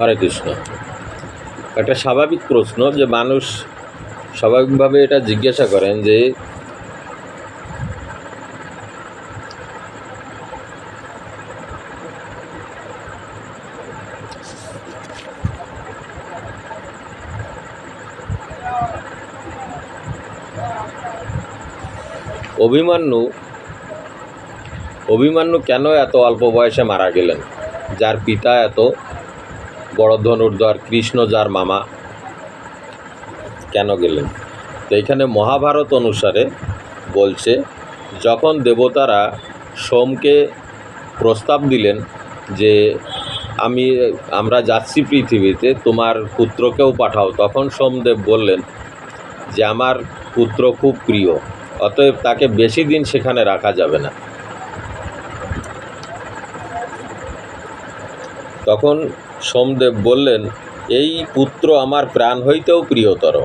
হরে কৃষ্ণ। একটা স্বাভাবিক প্রশ্ন যে মানুষ স্বাভাবিকভাবে এটা জিজ্ঞাসা করেন যে, অভিমান্যু অভিমান্যু কেন এত অল্প বয়সে মারা গেলেন? যার পিতা এত বড় ধনুর্ধর কৃষ্ণ যার মামা। কেন গেলেন? তো এখানে মহাভারত অনুসারে বলছে, যখন দেবতারা সোমকে প্রস্তাব দিলেন যে, আমি, আমরা যাচ্ছি পৃথিবীতে, তোমার পুত্রকেও পাঠাও তখন সোমদেব বললেন যে, আমার পুত্র খুব প্রিয়, অতএব তাকে বেশি দিন সেখানে রাখা যাবে না। তখন সোমদেব বললেন, এই পুত্র আমার প্রাণ হইতেও প্রিয়তর,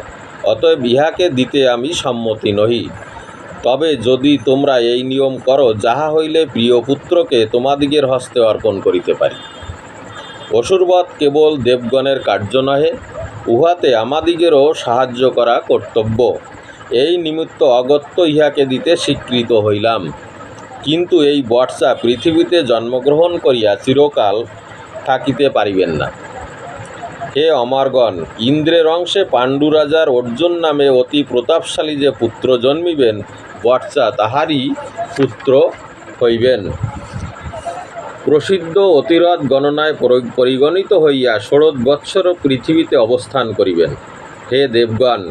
অতএব ইহাকে দিতে আমি সম্মতি নহি। তবে যদি তোমরা এই নিয়ম করো, যাহা হইলে প্রিয় পুত্রকে তোমাদিগের হস্তে অর্পণ করিতে পারি। অসুরবধ কেবল দেবগণের কার্য নহে, উহাতে আমাদিগেরও সাহায্য করা কর্তব্য। এই নিমিত্ত অগত্য ইহাকে দিতে স্বীকৃত হইলাম। কিন্তু এই বর্ষা পৃথিবীতে জন্মগ্রহণ করিয়া চিরকাল থাকিতে পারিবেন না। হে অমরগণ, ইন্দ্রের অংশে পাণ্ডু রাজার অর্জুন নামে অতি প্রতাপশালী যে পুত্র জন্মিবেন বর্ষা তাহারই পুত্র হইবেন। প্রসিদ্ধ অতিরথ গণনায় পরিগণিত হইয়া ষোড়শ বৎসর পৃথিবীতে অবস্থান করিবেন। হে দেবগণ,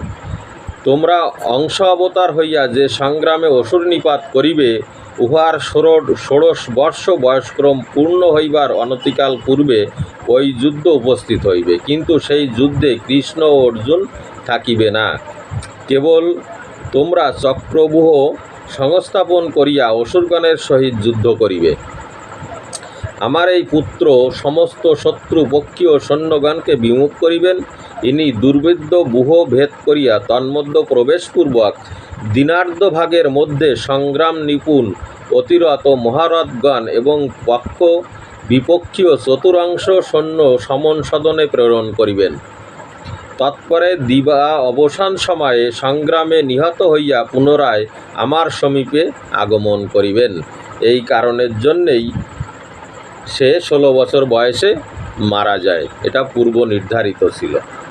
তোমরা অংশ অবতার হইয়া যে সংগ্রামে অসুর নিপাত করিবে উহার ষোড় ষোড়শ বর্ষ বয়স্ক্রম পূর্ণ হইবার অনতিকাল পূর্বে ওই যুদ্ধ উপস্থিত হইবে। কিন্তু সেই যুদ্ধে কৃষ্ণ ও অর্জুন থাকিবে না। কেবল তোমরা চক্রবুহ সংস্থাপন করিয়া অসুরগণের সহিত যুদ্ধ করিবে। আমার এই পুত্র সমস্ত শত্রু পক্ষীয় সৈন্যগণকে বিমুখ করিবেন। ইনি দুর্বৃদ্ধ বুহ ভেদ করিয়া তন্মধ্য প্রবেশপূর্বক দিনার্ধ ভাগের মধ্যে সংগ্রাম নিপুণ অতিরত মহারথগণ এবং পক্ষ বিপক্ষীয় চতুরাংশ সৈন্য সমন সদনে প্রেরণ করিবেন। তৎপরে দিবা অবসান সময়ে সংগ্রামে নিহত হইয়া পুনরায় আমার সমীপে আগমন করিবেন। এই কারণের জন্যেই সে ষোলো বছর বয়সে মারা যায়। এটা পূর্ব নির্ধারিত ছিল।